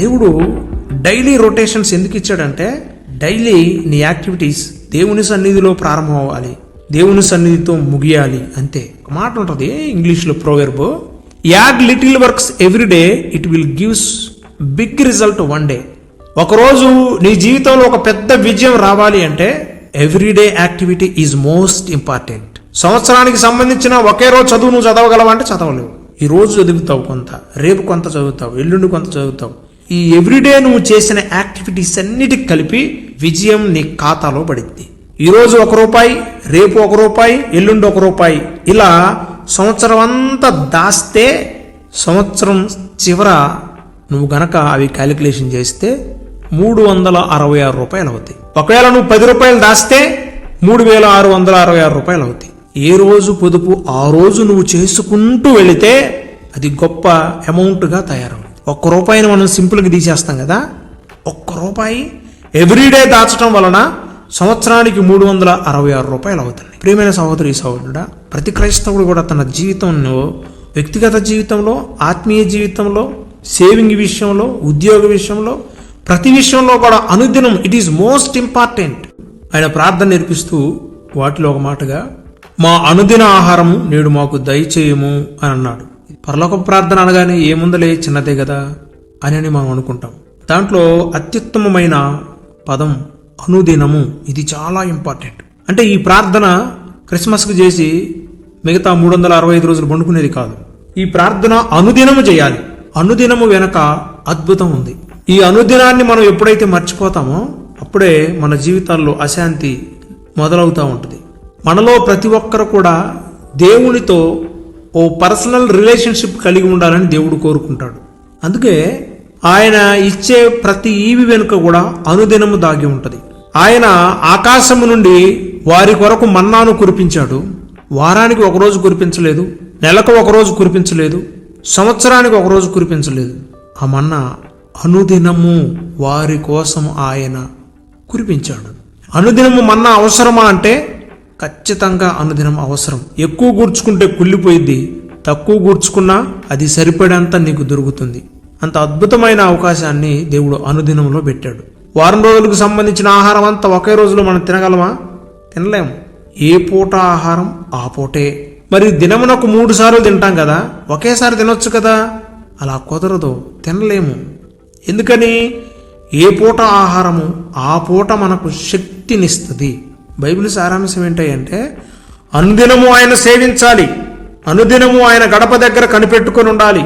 దేవుడు daily rotations ఎందుకు ఇచ్చాడంటే డైలీ నీ యాక్టివిటీస్ దేవుని సన్నిధిలో ప్రారంభం అవ్వాలి దేవుని సన్నిధితో ముగియాలి అంతే. ఒక మాట ఉంటుంది ఇంగ్లీష్లో proverb add little works every day it will gives big result one day. ఒకరోజు నీ జీవితంలో ఒక పెద్ద విజయం రావాలి అంటే everyday activity is most important. సంవత్సరానికి సంబంధించిన ఒకే రోజు చదువు నువ్వు చదవగలవా అంటే చదవలేవు. ఈ రోజు చదువుతావు కొంత రేపు కొంత చదువుతావు ఎల్లుండి కొంత చదువుతావు. ఈ ఎవ్రీడే నువ్వు చేసిన యాక్టివిటీస్ అన్నిటికి కలిపి విజయం నీ ఖాతాలో పడింది. ఈరోజు ఒక రూపాయి రేపు ఒక రూపాయి ఎల్లుండి ఒక రూపాయి. ఇలా సంవత్సరం అంతా దాస్తే సంవత్సరం చివర నువ్వు గనక అవి క్యాలిక్యులేషన్ చేస్తే మూడు వందల అరవై ఆరు రూపాయలు అవుతాయి. ఒకవేళ నువ్వు పది రూపాయలు దాస్తే మూడు వేల ఆరు వందల అరవై ఆరు రూపాయలు అవుతాయి. ఏ రోజు పొదుపు ఆ రోజు నువ్వు చేసుకుంటూ వెళితే అది గొప్ప అమౌంట్గా తయారవుతుంది. ఒక్క రూపాయిని మనం సింపుల్గా తీసేస్తాం కదా? ఒక్క రూపాయి ఎవ్రీడే దాచడం వలన సంవత్సరానికి మూడు వందల అరవై ఆరు రూపాయలు అవుతుంది. ప్రియమైన సహోదరి సహోదరుడా ప్రతి క్రైస్తవుడు కూడా తన జీవితంలో వ్యక్తిగత జీవితంలో ఆత్మీయ జీవితంలో సేవింగ్ విషయంలో ఉద్యోగ విషయంలో ప్రతి విషయంలో కూడా అనుదినం ఇట్ ఈస్ మోస్ట్ ఇంపార్టెంట్ ఆయన ప్రార్థన నేర్పిస్తూ వాటిలో ఒక మాటగా మా అనుదిన ఆహారము నేడు మాకు దయచేయము అని అన్నాడు. పరలోక ప్రార్థన అనగానే ఏముందలే చిన్నదే కదా అని అని మనం అనుకుంటాం. దాంట్లో అత్యుత్తమమైన పదం అనుదినము. ఇది చాలా ఇంపార్టెంట్. అంటే ఈ ప్రార్థన క్రిస్మస్కి చేసి మిగతా మూడు వందల అరవై ఐదు రోజులు పండుకునేది కాదు. ఈ ప్రార్థన అనుదినము చేయాలి. అనుదినము వెనక అద్భుతం ఉంది. ఈ అనుదినాన్ని మనం ఎప్పుడైతే మర్చిపోతామో అప్పుడే మన జీవితాల్లో అశాంతి మొదలవుతూ ఉంటుంది. మనలో ప్రతి ఒక్కరు కూడా దేవునితో ఓ పర్సనల్ రిలేషన్షిప్ కలిగి ఉండాలని దేవుడు కోరుకుంటాడు. అందుకే ఆయన ఇచ్చే ప్రతి ఈవి వెనుక కూడా అనుదినము దాగి ఉంటుంది. ఆయన ఆకాశము నుండి వారి కొరకు మన్నాను కురిపించాడు. వారానికి ఒకరోజు కురిపించలేదు. నెలకు ఒకరోజు కురిపించలేదు. సంవత్సరానికి ఒకరోజు కురిపించలేదు. ఆ మన్నా అనుదినము వారి కోసం ఆయన కురిపించాడు. అనుదినము మన్నా అవసరమా అంటే ఖచ్చితంగా అనుదినం అవసరం. ఎక్కువ కూర్చుకుంటే కుళ్ళిపోయింది తక్కువ కూర్చుకున్నా అది సరిపడేంత నీకు దొరుకుతుంది. అంత అద్భుతమైన అవకాశాన్ని దేవుడు అనుదినంలో పెట్టాడు. వారం రోజులకు సంబంధించిన ఆహారం అంతా ఒకే రోజులో మనం తినగలమా? తినలేము ఏ పూట ఆహారం ఆ పూటే. మరి దినమునకు మూడు సార్లు తింటాం కదా? ఒకేసారి తినొచ్చు కదా? అలా కుదరదు. తినలేము. ఎందుకని? ఏ పూట ఆహారము ఆ పూట మనకు శక్తినిస్తుంది. బైబిల్ సారాంశం ఏంటంటే అనుదినము ఆయన సేవించాలి. అనుదినము ఆయన గడప దగ్గర కనిపెట్టుకొని ఉండాలి.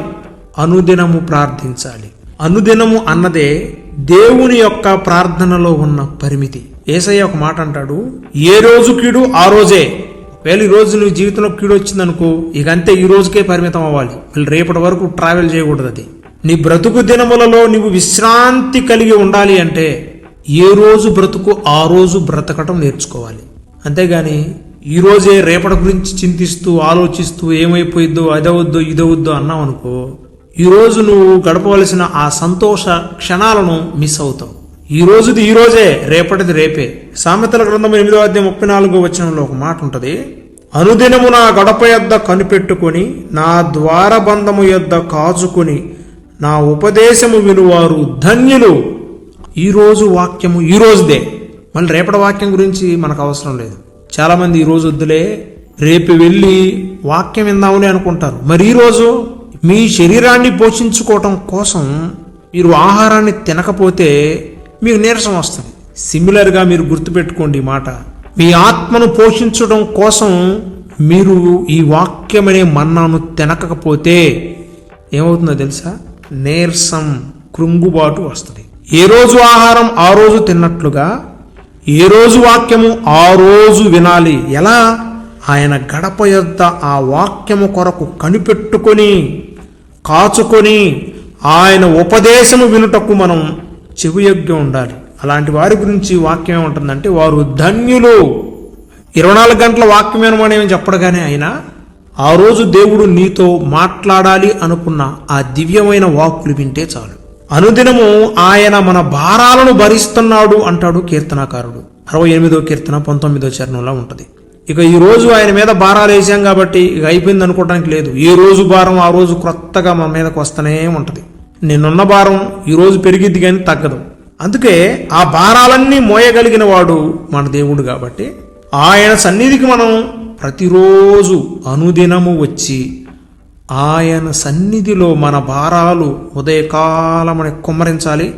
అనుదినము ప్రార్థించాలి. అనుదినము అన్నదే దేవుని యొక్క ప్రార్థనలో ఉన్న పరిమితి. ఏసయ్య ఒక మాట అంటాడు ఏ రోజు కీడు ఆ రోజే. ఒకవేళ ఈ రోజు నీ జీవితంలో కీడు వచ్చిందనుకో ఇక అంతే ఈ రోజుకే పరిమితం అవ్వాలి. మళ్ళీ రేపటి వరకు ట్రావెల్ చేయకూడదు అది. నీ బ్రతుకు దినములలో నీవు విశ్రాంతి కలిగి ఉండాలి అంటే ఏ రోజు బ్రతుకు ఆ రోజు బ్రతకటం నేర్చుకోవాలి. అంతేగాని ఈ రోజే రేపటి గురించి చింతిస్తూ ఆలోచిస్తూ ఏమైపోయిద్దో అదవద్దో ఇదవద్దో అన్నావు అనుకో ఈరోజు నువ్వు గడపవలసిన ఆ సంతోష క్షణాలను మిస్ అవుతావు. ఈ రోజుది ఈ రోజే రేపటిది రేపే. సామెతల గ్రంథం ఎనిమిదో అధ్యాయం ముప్పై నాలుగో వచనంలో ఒక మాట ఉంటుంది అనుదినము నా గడప యొద్ద కనిపెట్టుకొని నా ద్వారబంధము యొద్ద కాచుకొని నా ఉపదేశము వినువారు ధన్యులు ఈరోజు వాక్యము ఈ రోజుదే. మళ్ళీ రేపటి వాక్యం గురించి మనకు అవసరం లేదు. చాలామంది ఈరోజు ఈ రోజు వద్దులే రేపు వెళ్ళి వాక్యం విందామని అనుకుంటారు. మరి ఈరోజు మీ శరీరాన్ని పోషించుకోవటం కోసం మీరు ఆహారాన్ని తినకపోతే మీకు నీరసం వస్తుంది. సిమిలర్గా మీరు గుర్తుపెట్టుకోండి ఈ మాట. మీ ఆత్మను పోషించడం కోసం మీరు ఈ వాక్యం అనే మన్నాను తినకపోతే ఏమవుతుందో తెలుసా? నీరసం కృంగుబాటు వస్తుంది. ఏ రోజు ఆహారం ఆ రోజు తిన్నట్లుగా ఏ రోజు వాక్యము ఆ రోజు వినాలి? ఎలా? ఆయన గడప యొద్ద ఆ వాక్యము కొరకు కనిపెట్టుకొని కాచుకొని ఆయన ఉపదేశము వినుటకు మనం చెవియొగ్గా ఉండాలి. అలాంటి వారి గురించి వాక్యం ఏముంటుందంటే వారు ధన్యులు. ఇరవై నాలుగు గంటల వాక్యమేను వినమని చెప్పడగానే ఆయన ఆ రోజు దేవుడు నీతో మాట్లాడాలి అనుకున్న ఆ దివ్యమైన వాక్కులు వింటే చాలు. అనుదినము ఆయన మన భారాలను భరిస్తున్నాడు అంటాడు కీర్తనాకారుడు. అరవై ఎనిమిదో కీర్తన పంతొమ్మిదో చరణంలో ఉంటుంది. ఇక ఈ రోజు ఆయన మీద భారాలు వేసాం కాబట్టి ఇక అయిపోయింది అనుకోవడానికి లేదు. ఏ రోజు భారం ఆ రోజు క్రొత్తగా మన మీదకి వస్తూనే ఉంటుంది. నిన్నున్న భారం ఈరోజు పెరిగిద్ది కానీ తగ్గదు. అందుకే ఆ భారాలన్నీ మోయగలిగిన వాడు మన దేవుడు కాబట్టి ఆయన సన్నిధికి మనం ప్రతిరోజు అనుదినము వచ్చి ఆయన సన్నిధిలో మన భారాలు ఉదయకాలమని కుమ్మరించాలి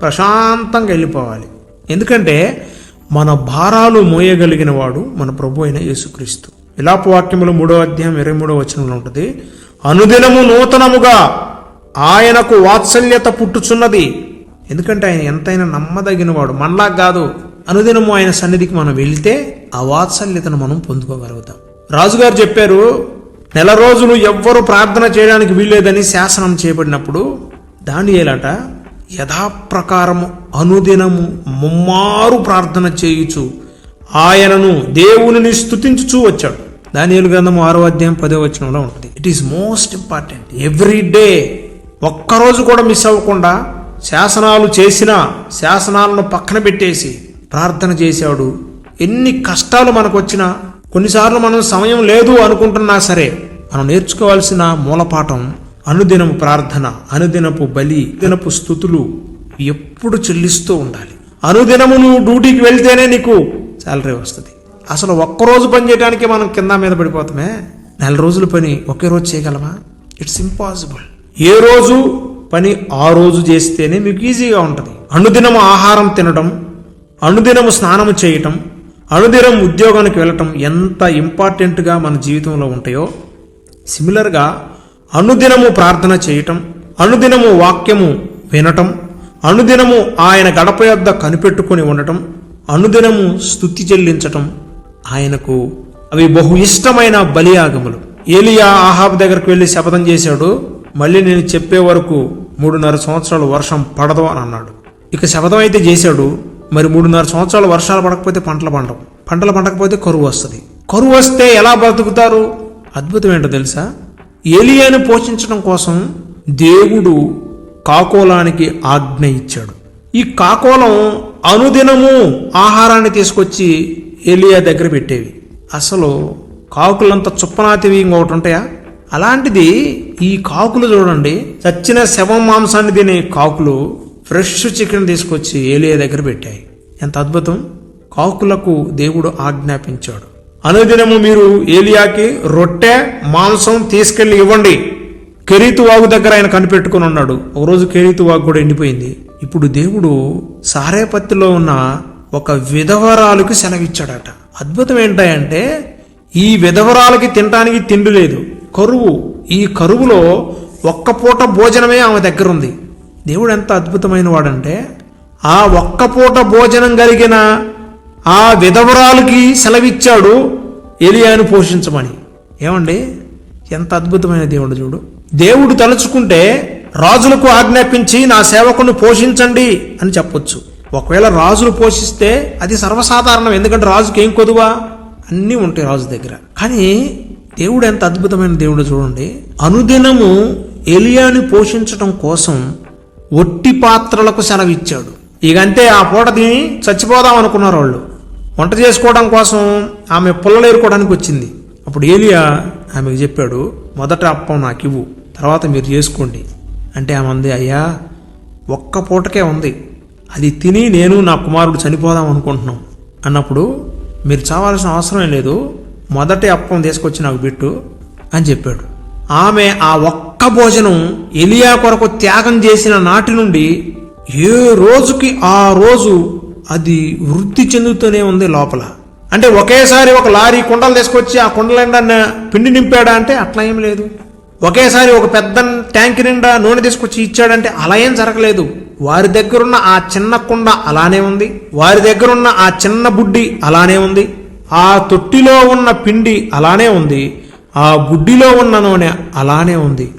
ప్రశాంతంగా వెళ్ళిపోవాలి. ఎందుకంటే మన భారాలు మోయగలిగిన వాడు మన ప్రభు అయిన యేసుక్రీస్తు. విలాపవాక్యములు మూడో అధ్యాయం ఇరవై మూడో వచనంలో ఉంటుంది. అనుదినము నూతనముగా ఆయనకు వాత్సల్యత పుట్టుచున్నది. ఎందుకంటే ఆయన ఎంతైనా నమ్మదగిన వాడు. మనలా కాదు. అనుదినము ఆయన సన్నిధికి మనం వెళితే ఆ వాత్సల్యతను మనం పొందుకోగలుగుతాం. రాజుగారు చెప్పారు నెల రోజులు ఎవ్వరు ప్రార్థన చేయడానికి వీల్లేదని శాసనం చేయబడినప్పుడు దానియేలట యథాప్రకారము అనుదినము ముమ్మారు ప్రార్థన చేయుచు ఆయనను దేవునిని స్థుతించుచూ వచ్చాడు. దానియలు గ్రంథం ఆరో అధ్యాయం పదో వచనంలో ఉంటుంది. It is most important every day ఒక్కరోజు కూడా మిస్ అవ్వకుండా శాసనాలు చేసినా శాసనాలను పక్కన పెట్టేసి ప్రార్థన చేశాడు. ఎన్ని కష్టాలు మనకు వచ్చినా కొన్నిసార్లు మనం సమయం లేదు అనుకుంటున్నా సరే మనం నేర్చుకోవాల్సిన మూలపాఠం అనుదినపు ప్రార్థన అనుదినపు బలి దినపు స్థుతులు ఎప్పుడు చెల్లిస్తూ ఉండాలి. అనుదినము నువ్వు డ్యూటీకి వెళ్తేనే నీకు శాలరీ వస్తుంది. అసలు ఒక్కరోజు పని చేయడానికి మనం కింద మీద పడిపోతామే? నెల రోజుల పని ఒకే రోజు చేయగలమా ఇట్స్ ఇంపాసిబుల్ ఏ రోజు పని ఆ రోజు చేస్తేనే మీకు ఈజీగా ఉంటుంది. అనుదినము ఆహారం తినడం అనుదినము స్నానం చేయటం అనుదినం ఉద్యోగానికి వెళ్ళటం ఎంత ఇంపార్టెంట్గా మన జీవితంలో ఉంటాయో సిమిలర్గా అనుదినము ప్రార్థన చేయటం అనుదినము వాక్యము వినటం అనుదినము ఆయన గడప యొద్ద కనిపెట్టుకొని ఉండటం అనుదినము స్థుతి చెల్లించటం ఆయనకు అవి బహు ఇష్టమైన బలియాగములు. ఏలియా ఆహాబ్ దగ్గరకు వెళ్ళి శపథం చేశాడు మళ్ళీ నేను చెప్పే వరకు మూడున్నర సంవత్సరాలు వర్షం పడదు అని అన్నాడు. ఇక శపథం అయితే చేశాడు మరి మూడున్నర సంవత్సరాలు వర్షాలు పడకపోతే పంటలు పండవు. పంటలు పండకపోతే కరువు వస్తుంది. కరువు వస్తే ఎలా బ్రతుకుతారు అద్భుతం ఏంటో తెలుసా? ఏలియాను పోషించడం కోసం దేవుడు కాకోలానికి ఆజ్ఞ ఇచ్చాడు. ఈ కాకోలం అనుదినము ఆహారాన్ని తీసుకొచ్చి ఏలియా దగ్గర పెట్టేవి. అసలు కాకులంత చుప్పనాతివి ఇంకొకటి ఉంటాయా? అలాంటిది ఈ కాకులు చూడండి చచ్చిన శవం మాంసాన్ని తినే కాకులు ఫ్రెష్ చికెన్ తీసుకొచ్చి ఏలియా దగ్గర పెట్టాయి. ఎంత అద్భుతం. కాకులకు దేవుడు ఆజ్ఞాపించాడు. అనుదినము మీరు ఏలియాకి రొట్టె మాంసం తీసుకెళ్ళి ఇవ్వండి. కెరీతు వాగు దగ్గర ఆయన కనిపెట్టుకుని ఉన్నాడు. ఒకరోజు కెరీతు వాగు కూడా ఎండిపోయింది. ఇప్పుడు దేవుడు సారేపత్తిలో ఉన్న ఒక విధవరాలకు సెలవిచ్చాడట అద్భుతం ఏంటంటే ఈ విధవరాలకి తినడానికి తిండి లేదు. కరువు. ఈ కరువులో ఒక్క పూట భోజనమే ఆమె దగ్గర ఉంది. దేవుడు ఎంత అద్భుతమైన వాడంటే ఆ ఒక్క పూట భోజనం కలిగిన ఆ విధవరాలకి సెలవిచ్చాడు ఎలియాను పోషించమని. ఏమండి? ఎంత అద్భుతమైన దేవుడు చూడు. దేవుడు తలుచుకుంటే రాజులకు ఆజ్ఞాపించి నా సేవకుని పోషించండి అని చెప్పొచ్చు. ఒకవేళ రాజులు పోషిస్తే అది సర్వసాధారణం. ఎందుకంటే రాజుకి ఏం కొదువా? అన్నీ ఉంటాయి రాజు దగ్గర. కానీ దేవుడు ఎంత అద్భుతమైన దేవుడు చూడండి. అనుదినము ఎలియాని పోషించటం కోసం ఒట్టి పాత్రలకు సెలవిచ్చాడు. ఇకంతే ఆ పూట తిని చచ్చిపోదాం అనుకున్నారు వాళ్ళు. వంట చేసుకోవడం కోసం ఆమె పుల్లలు ఏరుకోవడానికి వచ్చింది. అప్పుడు ఏలియా ఆమెకు చెప్పాడు మొదట అప్పం నాకు ఇవ్వు తర్వాత మీరు చేసుకోండి. అంటే ఆమె అంది అయ్యా ఒక్క పూటకే ఉంది. అది తిని నేను నా కుమారుడు చనిపోదాం అనుకుంటున్నాం. అన్నప్పుడు మీరు చావాల్సిన అవసరం లేదు మొదటి అప్పం తీసుకొచ్చి నాకు పెట్టు అని చెప్పాడు. ఆమె ఆ ఒక్క భోజనం ఎలియా కొరకు త్యాగం చేసిన నాటి నుండి ఏ రోజుకి ఆ రోజు అది వృద్ధి చెందుతూనే ఉంది లోపల. అంటే ఒకేసారి ఒక లారీ కుండలు తీసుకొచ్చి ఆ కుండల నిండా పిండి నింపాడా అంటే అట్లా ఏం లేదు. ఒకేసారి ఒక పెద్ద ట్యాంక్ నిండా నూనె తీసుకొచ్చి ఇచ్చాడంటే అలా ఏం జరగలేదు. వారి దగ్గరున్న ఆ చిన్న కుండ అలానే ఉంది. వారి దగ్గరున్న ఆ చిన్న బుడ్డి అలానే ఉంది. ఆ తొట్టిలో ఉన్న పిండి అలానే ఉంది. ఆ బుడ్డిలో ఉన్న నూనె అలానే ఉంది.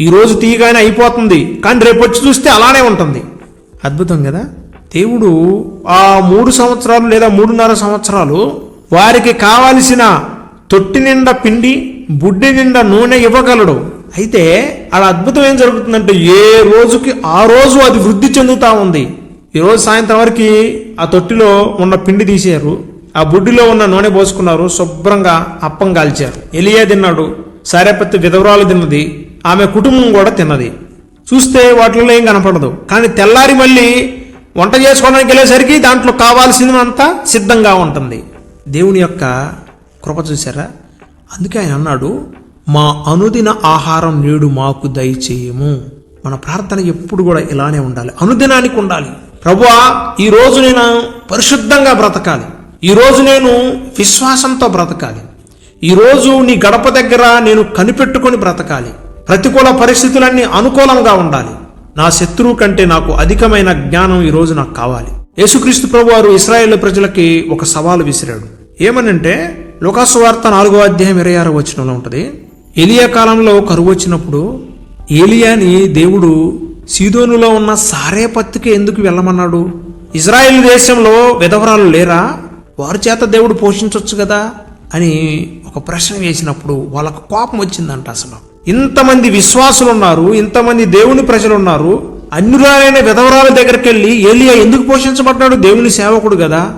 ఈరోజు తీయగానే అయిపోతుంది. కానీ రేపు వచ్చి చూస్తే అలానే ఉంటుంది. అద్భుతం కదా? దేవుడు ఆ మూడు సంవత్సరాలు లేదా మూడున్నర సంవత్సరాలు వారికి కావలసిన తొట్టి నిండా పిండి బుడ్డి నిండా నూనె ఇవ్వగలడు. అయితే అలా అద్భుతం ఏం జరుగుతుందంటే ఏ రోజుకి ఆ రోజు అది వృద్ధి చెందుతూ ఉంది. ఈరోజు సాయంత్రం వరకు ఆ తొట్టిలో ఉన్న పిండి తీసారు ఆ బుడ్డిలో ఉన్న నూనె పోసుకున్నారు శుభ్రంగా అప్పం కాల్చారు. ఎలియా తిన్నాడు సారేపత్తి విధవరాలు తిన్నది ఆమె కుటుంబం కూడా తిన్నది. చూస్తే వాటిల్లో ఏం కనపడదు. కానీ తెల్లారి మళ్ళీ వంట చేసుకోవడానికి వెళ్ళేసరికి దాంట్లో కావాల్సినంతా సిద్ధంగా ఉంటుంది. దేవుని యొక్క కృప చూసారా అందుకే ఆయన అన్నాడు మా అనుదిన ఆహారం నేడు మాకు దయచేయము. మన ప్రార్థన ఎప్పుడు కూడా ఇలానే ఉండాలి. అనుదినానికి ఉండాలి. ప్రభువా ఈ రోజు నేను పరిశుద్ధంగా బ్రతకాలి. ఈ రోజు నేను విశ్వాసంతో బ్రతకాలి. ఈ రోజు నీ గడప దగ్గర నేను కనిపెట్టుకొని బ్రతకాలి. ప్రతికూల పరిస్థితులన్నీ అనుకూలంగా ఉండాలి. నా శత్రువు కంటే నాకు అధికమైన జ్ఞానం ఈరోజు నాకు కావాలి. యేసుక్రీస్తు ప్రభు వారు ఇస్రాయేల్ ప్రజలకి ఒక సవాలు విసిరాడు. ఏమనంటే లోకాసు వార్త నాలుగో అధ్యాయం ఇరవై ఆరో వచనంలో ఉంటుంది ఎలియా కాలంలో కరువు వచ్చినప్పుడు ఏలియాని దేవుడు సీదోనులో ఉన్న సారేపత్తికి ఎందుకు వెళ్ళమన్నాడు? ఇజ్రాయెల్ దేశంలో విధవరాలు లేరా? వారి చేత దేవుడు పోషించవచ్చు కదా? అని ఒక ప్రశ్న వేసినప్పుడు వాళ్ళకు కోపం వచ్చిందంట అసలు. ఇంతమంది విశ్వాసులు ఉన్నారు ఇంతమంది దేవుని ప్రజలు ఉన్నారు అన్యురాలైన విధవరాల దగ్గరికి వెళ్ళి ఏలియా ఎందుకు పోషించబడ్డాడు? దేవుని సేవకుడు కదా.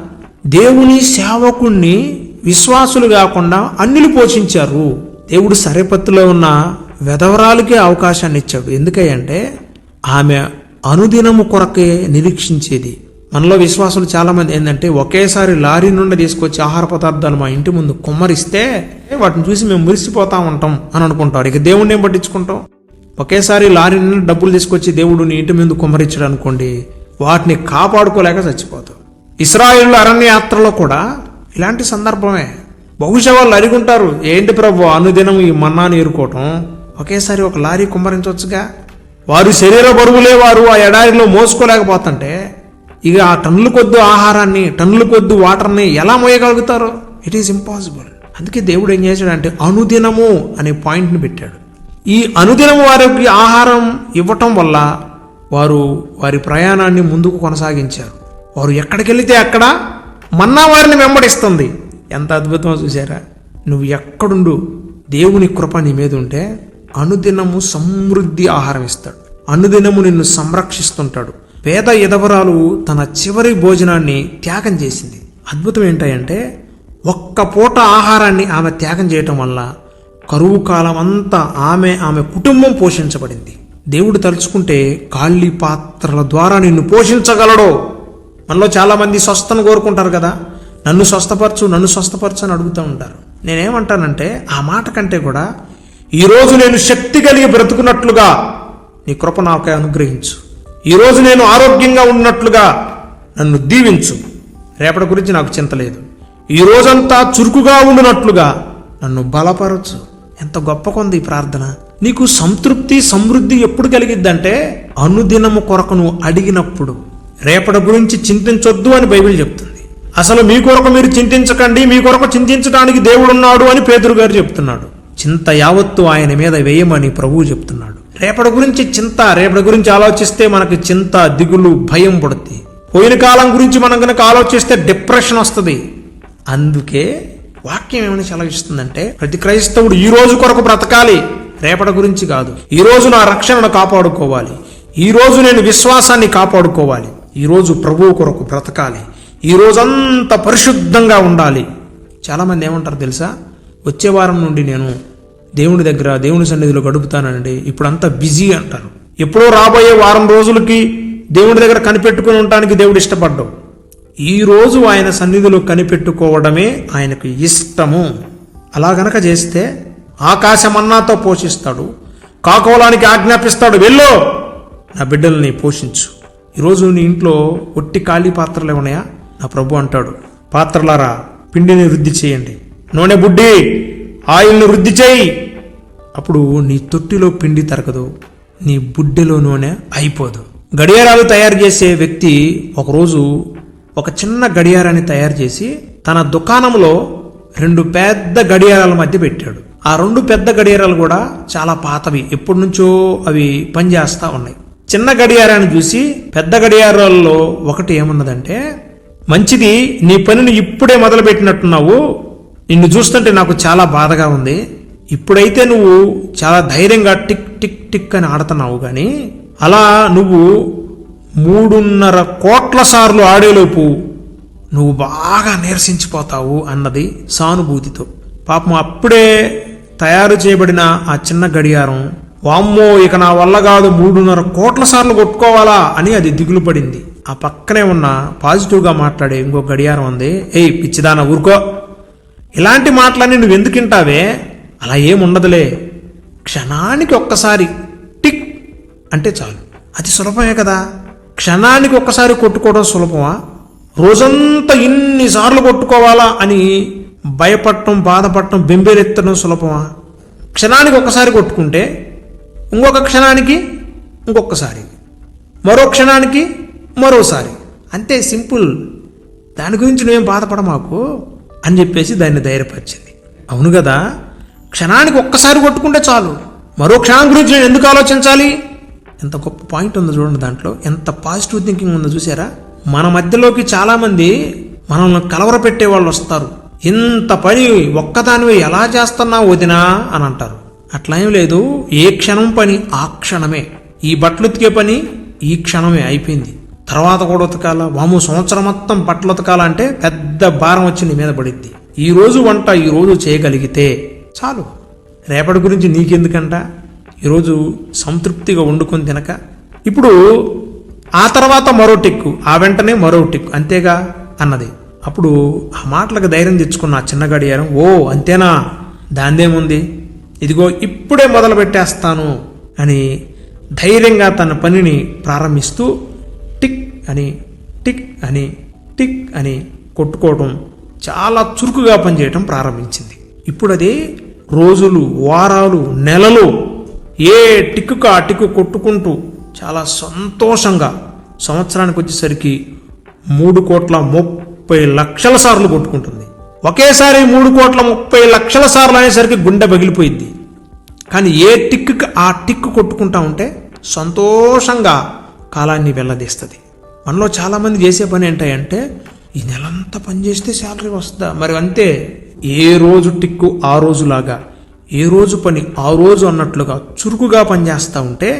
దేవుని సేవకుణ్ణి విశ్వాసులు కాకుండా అన్యులు పోషించారు. దేవుడు సరిపత్తులో ఉన్న విధవరాలకే అవకాశాన్ని ఇచ్చాడు. ఎందుకంటే ఆమె అనుదినము కొరకే నిరీక్షించేది. మనలో విశ్వాసులు చాలామంది ఏంటంటే ఒకేసారి లారీ నుండి తీసుకొచ్చి ఆహార పదార్థాలు మా ఇంటి ముందు కుమ్మరిస్తే వాటిని చూసి మేము మురిసిపోతా ఉంటాం అని అనుకుంటారు. ఇక దేవుణ్ణి ఏం పట్టించుకుంటాం? ఒకేసారి లారీ నుండి డబ్బులు తీసుకొచ్చి దేవుడు నీ ఇంటి ముందు కుమ్మరించాడు అనుకోండి వాటిని కాపాడుకోలేక చచ్చిపోతాం. ఇస్రాయిల్ అరణ్యయాత్రలో కూడా ఇలాంటి సందర్భమే. బహుశా వాళ్ళు అడుగుంటారు ఏంటి ప్రభు అనుదినం ఈ మన్నాను ఏరుకోవటం ఒకేసారి ఒక లారీ కుమ్మరించవచ్చుగా వారు శరీర బరువులే వారు ఆ ఎడారిలో మోసుకోలేకపోతుంటే ఇక ఆ టన్నుల కొద్దు ఆహారాన్ని టన్నుల కొద్దు వాటర్ని ఎలా మోయగలుగుతారో? ఇట్ ఈస్ ఇంపాసిబుల్ అందుకే దేవుడు ఏం చేశాడంటే అనుదినము అనే పాయింట్ని పెట్టాడు. ఈ అనుదినము వారికి ఆహారం ఇవ్వటం వల్ల వారు వారి ప్రయాణాన్ని ముందుకు కొనసాగించారు. వారు ఎక్కడికి వెళితే అక్కడ మన్నా వారిని వెంబడిస్తుంది. ఎంత అద్భుతమో చూసారా? నువ్వు ఎక్కడుండు దేవుని కృప నీ మీద ఉంటే అనుదినము సమృద్ధి ఆహారం ఇస్తాడు. అనుదినము నిన్ను సంరక్షిస్తుంటాడు. పేద ఎదవరాలు తన చివరి భోజనాన్ని త్యాగం చేసింది. అద్భుతం ఏంటంటే ఒక్క పూట ఆహారాన్ని ఆమె త్యాగం చేయటం వల్ల కరువు కాలం అంతా ఆమె ఆమె కుటుంబం పోషించబడింది. దేవుడు తలుచుకుంటే ఖాళీ పాత్రల ద్వారా నిన్ను పోషించగలడో. మనలో చాలామంది స్వస్థను కోరుకుంటారు కదా. నన్ను స్వస్థపరచు నన్ను స్వస్థపరచు అని అడుగుతూ ఉంటారు. నేనేమంటానంటే ఆ మాట కంటే కూడా ఈరోజు నేను శక్తి కలిగి బ్రతుకున్నట్లుగా నీ కృప నాకై అనుగ్రహించు. ఈరోజు నేను ఆరోగ్యంగా ఉన్నట్లుగా నన్ను దీవించు. రేపటి గురించి నాకు చింత లేదు. ఈ రోజంతా చురుకుగా ఉండినట్లుగా నన్ను బలపరచు. ఎంత గొప్ప కొంది ఈ ప్రార్థన. నీకు సంతృప్తి సమృద్ధి ఎప్పుడు కలిగిద్దంటే అనుదినము కొరకు నువ్వు అడిగినప్పుడు. రేపటి గురించి చింతించొద్దు అని బైబిల్ చెప్తుంది. అసలు మీ కొరకు మీరు చింతించకండి మీ కొరకు చింతించడానికి దేవుడున్నాడు అని పేదరు గారు చెప్తున్నాడు. చింత యావత్తు ఆయన మీద వేయమని ప్రభువు చెప్తున్నాడు. రేపటి గురించి చింత రేపటి గురించి ఆలోచిస్తే మనకి చింత దిగులు భయం పడుతుంది పోయిన కాలం గురించి మనం కనుక ఆలోచిస్తే డిప్రెషన్ వస్తుంది. అందుకే వాక్యం ఏమని సెలవిస్తుందంటే ప్రతి క్రైస్తవుడు ఈ రోజు కొరకు బ్రతకాలి రేపటి గురించి కాదు. ఈ రోజు నా రక్షణను కాపాడుకోవాలి. ఈ రోజు నేను విశ్వాసాన్ని కాపాడుకోవాలి. ఈ రోజు ప్రభువు కొరకు బ్రతకాలి. ఈ రోజంతా పరిశుద్ధంగా ఉండాలి. చాలామంది ఏమంటారు తెలుసా? వచ్చే వారం నుండి నేను దేవుని దగ్గర దేవుని సన్నిధిలో గడుపుతానండి. ఇప్పుడు అంతా బిజీ అంటారు. ఎప్పుడో రాబోయే వారం రోజులకి దేవుని దగ్గర కనిపెట్టుకుని ఉండటానికి దేవుడు ఇష్టపడ్డావు ఈరోజు ఆయన సన్నిధిలో కనిపెట్టుకోవడమే ఆయనకు ఇష్టము. అలా గనక చేస్తే ఆకాశమన్నాతో పోషిస్తాడు. కాకోలానికి ఆజ్ఞాపిస్తాడు వెళ్ళు నా బిడ్డల్ని పోషించు. ఈరోజు నీ ఇంట్లో ఒట్టి ఖాళీ పాత్రలే ఉన్నాయా? నా ప్రభు అంటాడు. పాత్రలారా పిండిని వృద్ధి చేయండి. నూనె బుడ్డి ఆయిల్ని వృద్ధి చేయి. అప్పుడు నీ తొట్టిలో పిండి తరగదు నీ బుడ్డెలో నూనె అయిపోదు. గడియారాలు తయారు చేసే వ్యక్తి ఒకరోజు ఒక చిన్న గడియారాన్ని తయారు చేసి తన దుకాణంలో రెండు పెద్ద గడియారాల మధ్య పెట్టాడు. ఆ రెండు పెద్ద గడియారాలు కూడా చాలా పాతవి ఎప్పటి నుంచో అవి పనిచేస్తూ ఉన్నాయి. చిన్న గడియారాన్ని చూసి పెద్ద గడియారాల్లో ఒకటి ఏమన్నదంటే మంచిది నీ పనిని ఇప్పుడే మొదలుపెట్టినట్టున్నావు. నిన్ను చూస్తుంటే నాకు చాలా బాధగా ఉంది. ఇప్పుడైతే నువ్వు చాలా ధైర్యంగా టిక్ టిక్ టిక్ అని ఆడుతున్నావు కానీ అలా నువ్వు మూడున్నర కోట్ల సార్లు ఆడేలోపు నువ్వు బాగా నీరసించిపోతావు అన్నది సానుభూతితో. పాపం అప్పుడే తయారు చేయబడిన ఆ చిన్న గడియారం వామ్మో ఇక నా వల్ల కాదు మూడున్నర కోట్ల సార్లు కొట్టుకోవాలా అని అది దిగులు పడింది. ఆ పక్కనే ఉన్న పాజిటివ్గా మాట్లాడే ఇంకో గడియారం ఉంది. ఏయ్ పిచ్చిదాన ఊరుకో. ఇలాంటి మాటలన్నీ నువ్వు ఎందుకు వింటావే? అలా ఏముండదులే. క్షణానికి ఒక్కసారి టిక్ అంటే చాలు. అది సులభమే కదా. క్షణానికి ఒక్కసారి కొట్టుకోవడం సులభమా? రోజంతా ఇన్నిసార్లు కొట్టుకోవాలా అని భయపడటం బాధపడటం బెంబేలెత్తడం సులభమా? క్షణానికి ఒక్కసారి కొట్టుకుంటే ఇంకొక క్షణానికి ఇంకొకసారి మరో క్షణానికి మరోసారి. అంతే సింపుల్. దాని గురించి నువ్వేం బాధపడ మాకు అని చెప్పేసి దాన్ని ధైర్యపరిచింది. అవును కదా? క్షణానికి ఒక్కసారి కొట్టుకుంటే చాలు. మరో క్షణం గురించి నేను ఎందుకు ఆలోచించాలి? ఎంత గొప్ప పాయింట్ ఉందో చూడండి దాంట్లో. ఎంత పాజిటివ్ థింకింగ్ ఉందో చూసారా? మన మధ్యలోకి చాలామంది మనల్ని కలవరపెట్టే వాళ్ళు వస్తారు. ఇంత పని ఒక్కదానివి ఎలా చేస్తున్నావు వదినా? అని అంటారు. అట్లా ఏం లేదు. ఏ క్షణం పని? ఆ క్షణమే. ఈ బట్టలు ఉతికే పని ఈ క్షణమే అయిపోయింది. తర్వాత కూడా ఉతకాల? వాము సంవత్సరం మొత్తం బట్టలు ఉతకాలంటే పెద్ద భారం వచ్చి నీ మీద పడిద్ది. ఈ రోజు వంట ఈ రోజు చేయగలిగితే చాలు. రేపటి గురించి నీకెందుకంట? ఈరోజు సంతృప్తిగా వండుకొని తినక? ఇప్పుడు ఆ తర్వాత మరో టిక్కు ఆ వెంటనే మరో టిక్కు అంతేగా? అన్నది. అప్పుడు ఆ మాటలకు ధైర్యం తెచ్చుకున్న ఆ చిన్న గడియారం ఓ అంతేనా? దాందేముంది? ఇదిగో ఇప్పుడే మొదలు పెట్టేస్తాను అని ధైర్యంగా తన పనిని ప్రారంభిస్తూ టిక్ అని టిక్ అని టిక్ అని కొట్టుకోవటం చాలా చురుకుగా పనిచేయటం ప్రారంభించింది. ఇప్పుడు అది రోజులు వారాలు నెలలు ఏ టిక్కుకు ఆ టిక్కు కొట్టుకుంటూ చాలా సంతోషంగా సంవత్సరానికి వచ్చేసరికి మూడు కోట్ల ముప్పై లక్షల సార్లు కొట్టుకుంటుంది. ఒకేసారి మూడు కోట్ల ముప్పై లక్షల సార్లు అనేసరికి గుండె పగిలిపోయింది కానీ ఏ టిక్కు ఆ టిక్కు కొట్టుకుంటా ఉంటే సంతోషంగా కాలాన్ని వెళ్ళదీస్తుంది మనలో చాలామంది చేసే పని ఏంటంటే ఈ నెలంతా పనిచేస్తే శాలరీ వస్తుందా? మరి అంతే ఏ రోజు టిక్కు ఆ రోజులాగా ఏ రోజు పని ఆ రోజు అన్నట్లుగా చురుకుగా పనిచేస్తూ ఉంటే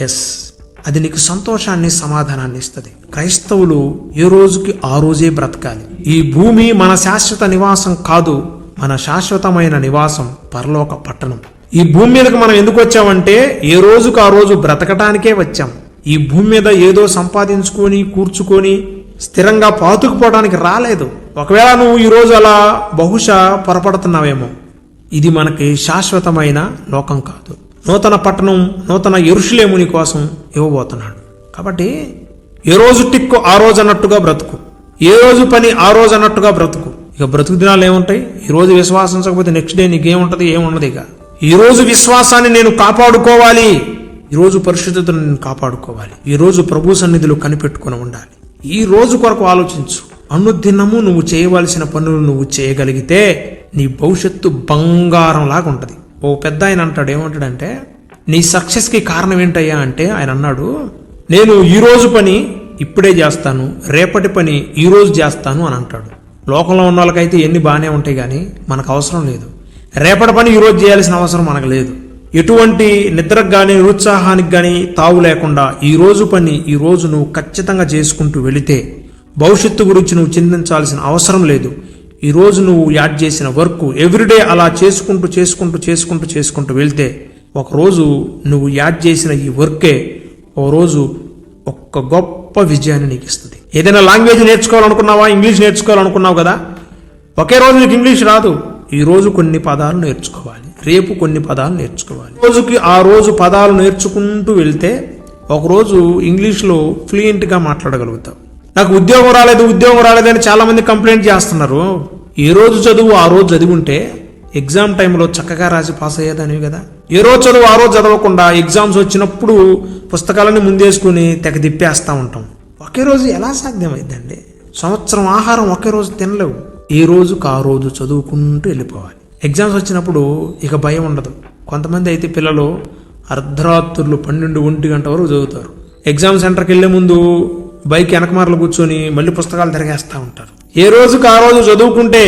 ఎస్ అది నీకు సంతోషాన్ని సమాధానాన్ని ఇస్తుంది. క్రైస్తవులు ఏ రోజుకి ఆ రోజే బ్రతకాలి. ఈ భూమి మన శాశ్వత నివాసం కాదు మన శాశ్వతమైన నివాసం పరలోక పట్టణం. ఈ భూమి మీదకి మనం ఎందుకు వచ్చామంటే ఏ రోజుకు ఆ రోజు బ్రతకటానికే వచ్చాం. ఈ భూమి మీద ఏదో సంపాదించుకొని కూర్చుకొని స్థిరంగా పాతుకుపోవడానికి రాలేదు. ఒకవేళ నువ్వు ఈరోజు అలా బహుశా పొరపడుతున్నావేమో. ఇది మనకి శాశ్వతమైన లోకం కాదు. నూతన పట్టణం నూతన ఎరుషులేముని కోసం ఇవ్వబోతున్నాడు. కాబట్టి ఏ రోజు టిక్కు ఆ రోజు అన్నట్టుగా బ్రతుకు. ఏ రోజు పని ఆ రోజు అన్నట్టుగా బ్రతుకు. ఇక బ్రతుకు దినాలు ఏముంటాయి? ఈ రోజు విశ్వాసించకపోతే నెక్స్ట్ డే నీకేముంటది ఏముండదు ఇక. ఈ రోజు విశ్వాసాన్ని నేను కాపాడుకోవాలి. ఈ రోజు పరిశుద్ధతను నేను కాపాడుకోవాలి. ఈ రోజు ప్రభు సన్నిధిలో కనిపెట్టుకుని ఉండాలి. ఈ రోజు కొరకు ఆలోచించు. అనుదినము నువ్వు చేయవలసిన పనులు నువ్వు చేయగలిగితే నీ భవిష్యత్తు బంగారం లాగా ఉంటుంది. ఓ పెద్ద ఆయన అంటాడు ఏమంటాడంటే నీ సక్సెస్కి కారణం ఏంటయ్యా అంటే ఆయన అన్నాడు నేను ఈరోజు పని ఇప్పుడే చేస్తాను రేపటి పని ఈరోజు చేస్తాను అని అంటాడు. లోకంలో ఉన్న వాళ్ళకైతే ఎన్ని బాగానే ఉంటాయి కానీ మనకు అవసరం లేదు. రేపటి పని ఈ రోజు చేయాల్సిన అవసరం మనకు లేదు. ఎటువంటి నిద్రకు కానీ నిరుత్సాహానికి కానీ తావు లేకుండా ఈ రోజు పని ఈ రోజు నువ్వు ఖచ్చితంగా చేసుకుంటూ వెళితే భవిష్యత్తు గురించి నువ్వు చింతించాల్సిన అవసరం లేదు. ఈ రోజు నువ్వు యాడ్ చేసిన వర్క్ ఎవ్రీడే అలా చేసుకుంటూ చేసుకుంటూ చేసుకుంటూ చేసుకుంటూ వెళ్తే ఒకరోజు నువ్వు యాడ్ చేసిన ఈ వర్కే ఓ రోజు ఒక్క గొప్ప విజయాన్ని నీకు ఇస్తుంది. ఏదైనా లాంగ్వేజ్ నేర్చుకోవాలనుకున్నావా? ఇంగ్లీష్ నేర్చుకోవాలనుకున్నావు కదా? ఒకే రోజు నీకు ఇంగ్లీష్ రాదు. ఈ రోజు కొన్ని పదాలు నేర్చుకోవాలి. రేపు కొన్ని పదాలు నేర్చుకోవాలి. రోజుకి ఆ రోజు పదాలు నేర్చుకుంటూ వెళ్తే ఒకరోజు ఇంగ్లీష్లో ఫ్లూయెంట్గా మాట్లాడగలుగుతావు నాకు ఉద్యోగం రాలేదు ఉద్యోగం రాలేదని చాలామంది కంప్లైంట్ చేస్తున్నారు. ఏ రోజు చదువు ఆ రోజు చదివింటే ఎగ్జామ్ టైంలో చక్కగా రాసి పాస్ అయ్యేదానివి కదా. ఏ రోజు చదువు ఆ రోజు చదవకుండా ఎగ్జామ్స్ వచ్చినప్పుడు పుస్తకాలని ముందేసుకుని తెగ తిప్పేస్తూ ఉంటాం. ఒకే రోజు ఎలా సాధ్యమైందండి సంవత్సరం ఆహారం ఒకే రోజు తినలేవు. ఏ రోజుకు ఆ రోజు చదువుకుంటూ వెళ్ళిపోవాలి. ఎగ్జామ్స్ వచ్చినప్పుడు ఇక భయం ఉండదు. కొంతమంది అయితే పిల్లలు అర్ధరాత్రులు పన్నెండు ఒంటి గంట వరకు చదువుతారు. ఎగ్జామ్ సెంటర్కి వెళ్ళే ముందు బైక్ వెనకమార్లు కూర్చొని మళ్ళీ పుస్తకాలు తిరగేస్తూ ఉంటారు. ఏ రోజుకి ఆ రోజు చదువుకుంటే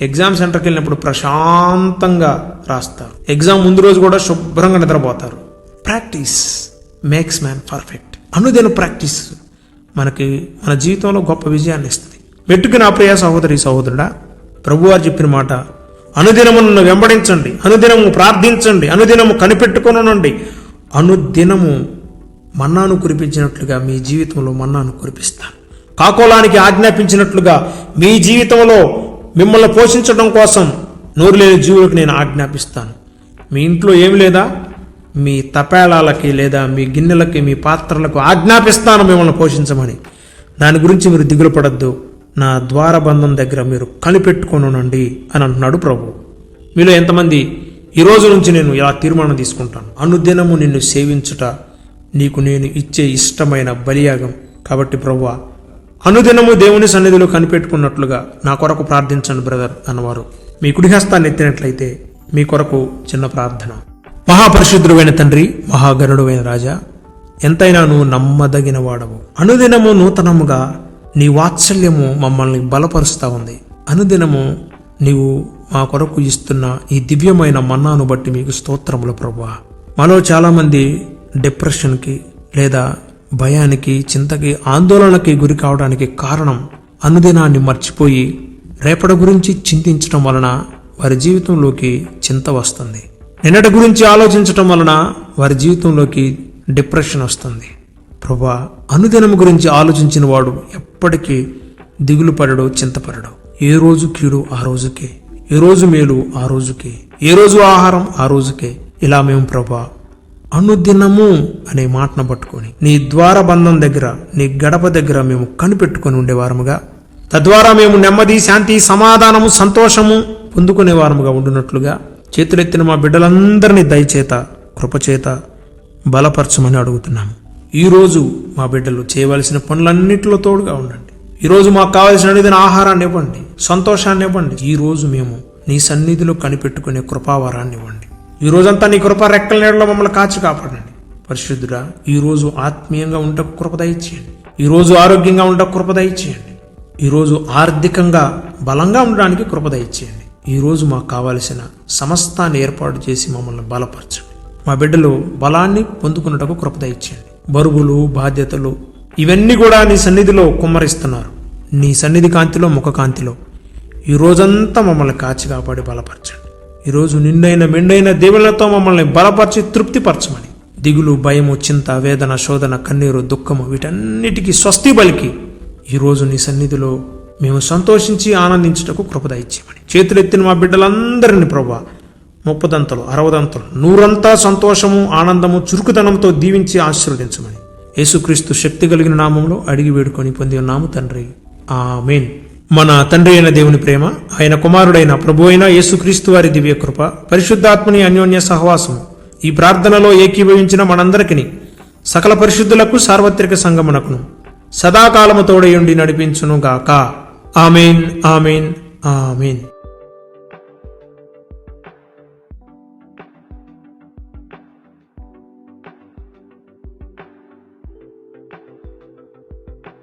ఎగ్జామ్ సెంటర్కి వెళ్ళినప్పుడు ప్రశాంతంగా రాస్తారు. ఎగ్జామ్ ముందు రోజు కూడా శుభ్రంగా నిద్రపోతారు. ప్రాక్టీస్ మేక్స్ మ్యాన్ పర్ఫెక్ట్ అనుదిన ప్రాక్టీస్ మనకి మన జీవితంలో గొప్ప విజయాన్ని ఇస్తుంది. మెట్టుకు నా ప్రియ సహోదరి సహోదరుడా ప్రభువారు చెప్పిన మాట అనుదినమును వెంబడించండి. అనుదినము ప్రార్థించండి. అనుదినము కనిపెట్టుకొనండి అనుదినము మన్నాను కురిపించినట్లుగా మీ జీవితంలో మన్నాను కురిపిస్తాను. కాకోలానికి ఆజ్ఞాపించినట్లుగా మీ జీవితంలో మిమ్మల్ని పోషించడం కోసం నోరు లేని జీవులకు నేను ఆజ్ఞాపిస్తాను. మీ ఇంట్లో ఏమి లేదా? మీ తపేళాలకి లేదా మీ గిన్నెలకి మీ పాత్రలకు ఆజ్ఞాపిస్తాను మిమ్మల్ని పోషించమని. దాని గురించి మీరు దిగులు పడద్దు నా ద్వారబంధం దగ్గర మీరు కనిపెట్టుకొనునండి అని అంటున్నాడు ప్రభు. మీలో ఎంతమంది ఈ రోజు నుంచి నేను ఇలా తీర్మానం తీసుకుంటాను. అనుదినము నిన్ను సేవించుట నీకు నేను ఇచ్చే ఇష్టమైన బలియాగం. కాబట్టి ప్రభు అనుదినము దేవుని సన్నిధిలో కనిపెట్టుకున్నట్లుగా నా కొరకు ప్రార్థించండి బ్రదర్ అన్నవారు. మీ కుడిహస్తాన్ని ఎత్తినట్లయితే మీ కొరకు చిన్న ప్రార్థన. మహాపరిశుద్ధుడైన తండ్రి మహాగరుడువైన రాజా ఎంతైనా నువ్వు నమ్మదగిన వాడవు. అనుదినము నూతనముగా నీ వాత్సల్యము మమ్మల్ని బలపరుస్తూ ఉంది. అనుదినము నీవు మా కొరకు ఇస్తున్న ఈ దివ్యమైన మన్నాను బట్టి మీకు స్తోత్రములు ప్రభా మాలో చాలామంది డిప్రెషన్కి లేదా భయానికి చింతకి ఆందోళనకి గురి కావడానికి కారణం అనుదినాన్ని మర్చిపోయి రేపటి గురించి చింతించడం వలన వారి జీవితంలోకి చింత వస్తుంది. నిన్నటి గురించి ఆలోచించటం వలన వారి జీవితంలోకి డిప్రెషన్ వస్తుంది. ప్రభా అనుదినం గురించి ఆలోచించిన వాడు ఇప్పటికీ దిగులు పడడు చింతపడడు. ఏ రోజు కీడు ఆ రోజుకే ఏ రోజు మేలు ఆ రోజుకే ఏ రోజు ఆహారం ఆ రోజుకే. ఇలా మేము ప్రభా అనుదినము అనే మాటను పట్టుకొని నీ ద్వారబంధం దగ్గర నీ గడప దగ్గర మేము కనిపెట్టుకొని ఉండేవారముగా. తద్వారా మేము నెమ్మది శాంతి సమాధానము సంతోషము పొందుకునే వారముగా ఉండునట్లుగా. చేతులెత్తిన మా బిడ్డలందరినీ దయచేత కృపచేత బలపరచమని అడుగుతున్నాము. ఈరోజు మా బిడ్డలు చేయవలసిన పనులన్నింటిలో తోడుగా ఉండండి. ఈరోజు మాకు కావలసిన ఆహారాన్ని ఇవ్వండి. సంతోషాన్ని ఇవ్వండి. ఈ రోజు మేము నీ సన్నిధిలో కనిపెట్టుకునే కృపావరాన్ని ఇవ్వండి. ఈ రోజంతా నీ కృప రెక్కల నీడలో మమ్మల్ని కాచి కాపాడండి. పరిశుద్ధుడా ఈరోజు ఆత్మీయంగా ఉంట కృప దయచేయండి. ఈరోజు ఆరోగ్యంగా ఉంట కృప దయచేయండి. ఈరోజు ఆర్థికంగా బలంగా ఉండడానికి కృప దయచేయండి. ఈరోజు మాకు కావలసిన సమస్తాన్ని ఏర్పాటు చేసి మమ్మల్ని బలపరచండి. మా బిడ్డలు బలాన్ని పొందుకున్నటకు కృప దయచేయండి. బరువులు బాధ్యతలు ఇవన్నీ కూడా నీ సన్నిధిలో కుమ్మరిస్తున్నారు. నీ సన్నిధి కాంతిలో ముఖ కాంతిలో. ఈ రోజంతా మమ్మల్ని కాచి కాపాడి బలపరచండి. ఈరోజు నిండైన మెండైన దేవులతో మమ్మల్ని బలపరిచి తృప్తిపరచమని. దిగులు భయము చింత వేదన శోధన కన్నీరు దుఃఖము వీటన్నిటికీ స్వస్తి బలికి ఈరోజు నీ సన్నిధిలో మేము సంతోషించి ఆనందించుటకు కృపద ఇచ్చేమని చేతులెత్తిన మా బిడ్డలందరినీ ప్రభా ముప్పదంతలు అరవదంతలు. నూరంతా సంతోషము ఆనందము చురుకుదనంతో దీవించి ఆశీర్వదించమని. యేసుక్రీస్తు శక్తి కలిగిన నామంలో అడిగి వేడుకొని పొంది ఉన్నాము తండ్రి. ఆ మెయిన్ మన తండ్రి అయిన దేవుని ప్రేమ ఆయన కుమారుడైన ప్రభు అయిన యేసుక్రీస్తు వారి దివ్య కృప పరిశుద్ధాత్మని అన్యోన్య సహవాసము ఈ ప్రార్థనలో ఏకీభవించిన మనందరికీ సకల పరిశుద్ధులకు సార్వత్రిక సంగమనకును సదాకాలము తోడయుండి నడిపించును గాక ఆమెన్ ఆమెన్ ఆమెన్.